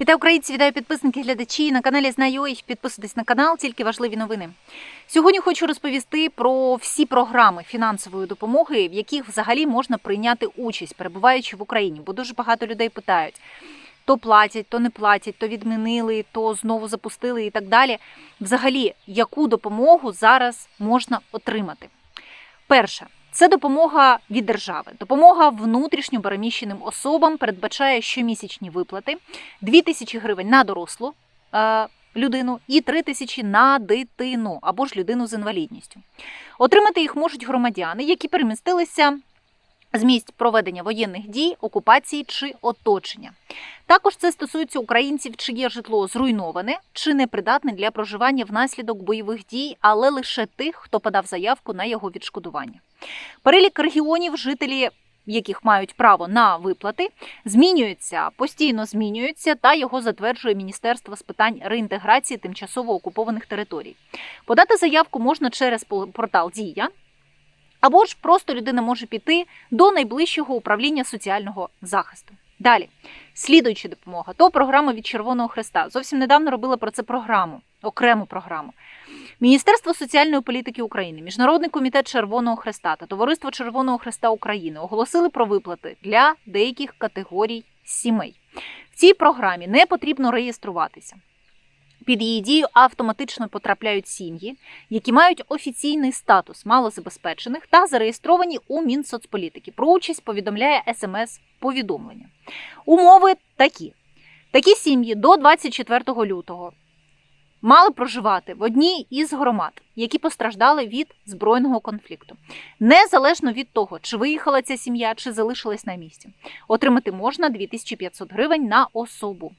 Вітаю українці, вітаю підписники, глядачі на каналі Знайой. Підписуйтесь на канал, тільки важливі новини. Сьогодні хочу розповісти про всі програми фінансової допомоги, в яких взагалі можна прийняти участь, перебуваючи в Україні. Бо дуже багато людей питають: то платять, то не платять, то відмінили, то знову запустили і так далі. Взагалі, яку допомогу зараз можна отримати? Перше. Це допомога від держави. Допомога внутрішньо переміщеним особам передбачає щомісячні виплати 2 тисячі гривень на дорослу е, людину і 3 тисячі на дитину або ж людину з інвалідністю. Отримати їх можуть громадяни, які перемістилися з проведення воєнних дій, окупації чи оточення. Також це стосується українців, чиє житло зруйноване чи непридатне для проживання внаслідок бойових дій, але лише тих, хто подав заявку на його відшкодування. Перелік регіонів, жителі яких мають право на виплати, змінюється, постійно змінюється, та його затверджує Міністерство з питань реінтеграції тимчасово окупованих територій. Подати заявку можна через портал Дія. Або ж просто людина може піти до найближчого управління соціального захисту. Далі, слідуюча допомога, то програма від Червоного Хреста. Зовсім недавно робила про це програму, окрему програму. Міністерство соціальної політики України, Міжнародний комітет Червоного Хреста та Товариство Червоного Хреста України оголосили про виплати для деяких категорій сімей. В цій програмі не потрібно реєструватися. Під її дію автоматично потрапляють сім'ї, які мають офіційний статус малозабезпечених та зареєстровані у Мінсоцполітики. Про участь повідомляє смс-повідомлення. Умови такі: такі сім'ї до 24 лютого мали проживати в одній із громад, які постраждали від збройного конфликту, незалежно від того, чи виїхала ця сім'я, чи залишилась на місці. Отримати можна 2500 гривень на особу.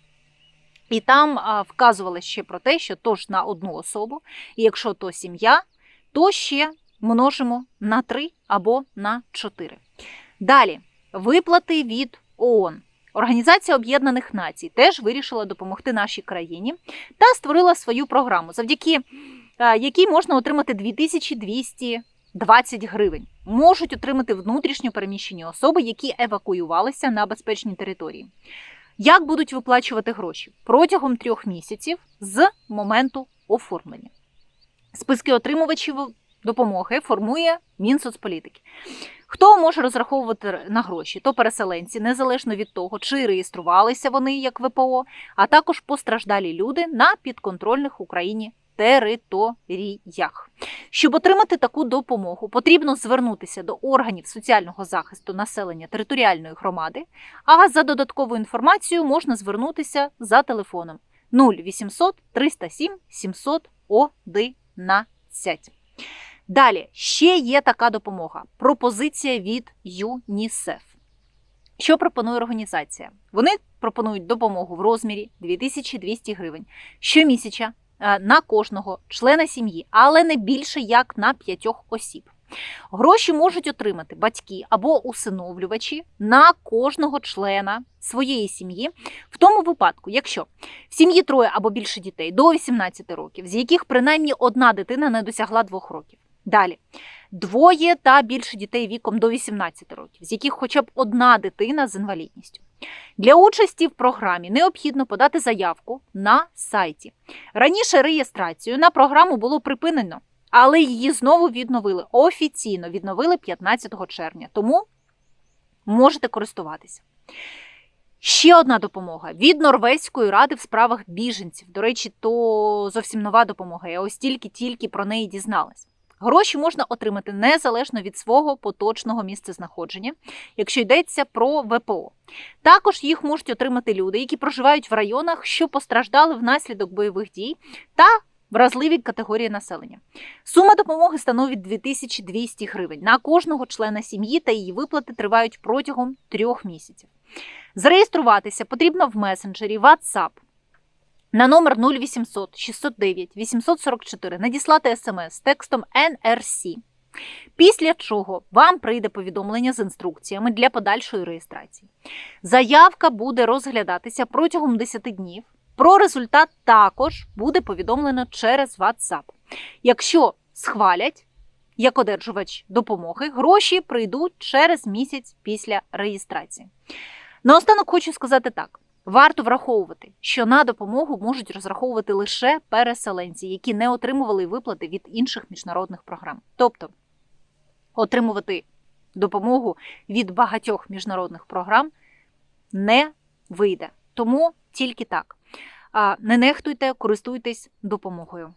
І там вказували ще про те, що тож на одну особу, і якщо то сім'я, то ще множимо на 3 або на 4. Далі виплати від ООН. Організація Об'єднаних Націй теж вирішила допомогти нашій країні та створила свою програму, завдяки якій можна отримати 2220 гривень. Можуть отримати внутрішньо переміщені особи, які евакуювалися на безпечній території. Як будуть виплачувати гроші протягом трьох місяців з моменту оформлення? Списки отримувачів допомоги формує Мінсоцполітики. Хто може розраховувати на гроші? То переселенці, незалежно від того, чи реєструвалися вони як ВПО, а також постраждалі люди на підконтрольних Україні територіях. Щоб отримати таку допомогу, потрібно звернутися до органів соціального захисту населення територіальної громади, а за додатковою інформацією можна звернутися за телефоном 0800 307 711. Далі ще є така допомога. Пропозиція від ЮНІСЕФ. Що пропонує організація? Вони пропонують допомогу в розмірі 2200 гривень щомісяця на кожного члена сім'ї, але не більше як на п'ятьох осіб. Гроші можуть отримати батьки або усиновлювачі на кожного члена своєї сім'ї, в тому випадку, якщо в сім'ї троє або більше дітей до 18 років, з яких принаймні одна дитина не досягла двох років. Далі двоє та більше дітей віком до 18 років, з яких хоча б одна дитина з інвалідністю. Для участі в програмі необхідно подати заявку на сайті. Раніше реєстрацію на програму було припинено, але її знову відновили. Офіційно відновили 15 червня, тому можете користуватися. Ще одна допомога від Норвезької ради в справах біженців. До речі, то зовсім нова допомога. Я ось тільки-тільки про неї дізналась. Гроші можна отримати незалежно від свого поточного місцезнаходження, якщо йдеться про ВПО. Також їх можуть отримати люди, які проживають в районах, що постраждали внаслідок бойових дій, та вразливі категорії населення. Сума допомоги становить 2200 гривень на кожного члена сім'ї, та її виплати тривають протягом трьох місяців. Зареєструватися потрібно в месенджері WhatsApp на номер 0800 609 844 надіслати смс з текстом NRC. Після чого вам прийде повідомлення з інструкціями для подальшої реєстрації. Заявка буде розглядатися протягом 10 днів. Про результат також буде повідомлено через WhatsApp. Якщо схвалять як одержувач допомоги, гроші прийдуть через місяць після реєстрації. Наостанок хочу сказати так: Варто враховувати, що на допомогу можуть розраховувати лише переселенці, які не отримували виплати від інших міжнародних програм. Тобто отримувати допомогу від багатьох міжнародних програм не вийде. Тому тільки так. Не нехтуйте, користуйтесь допомогою.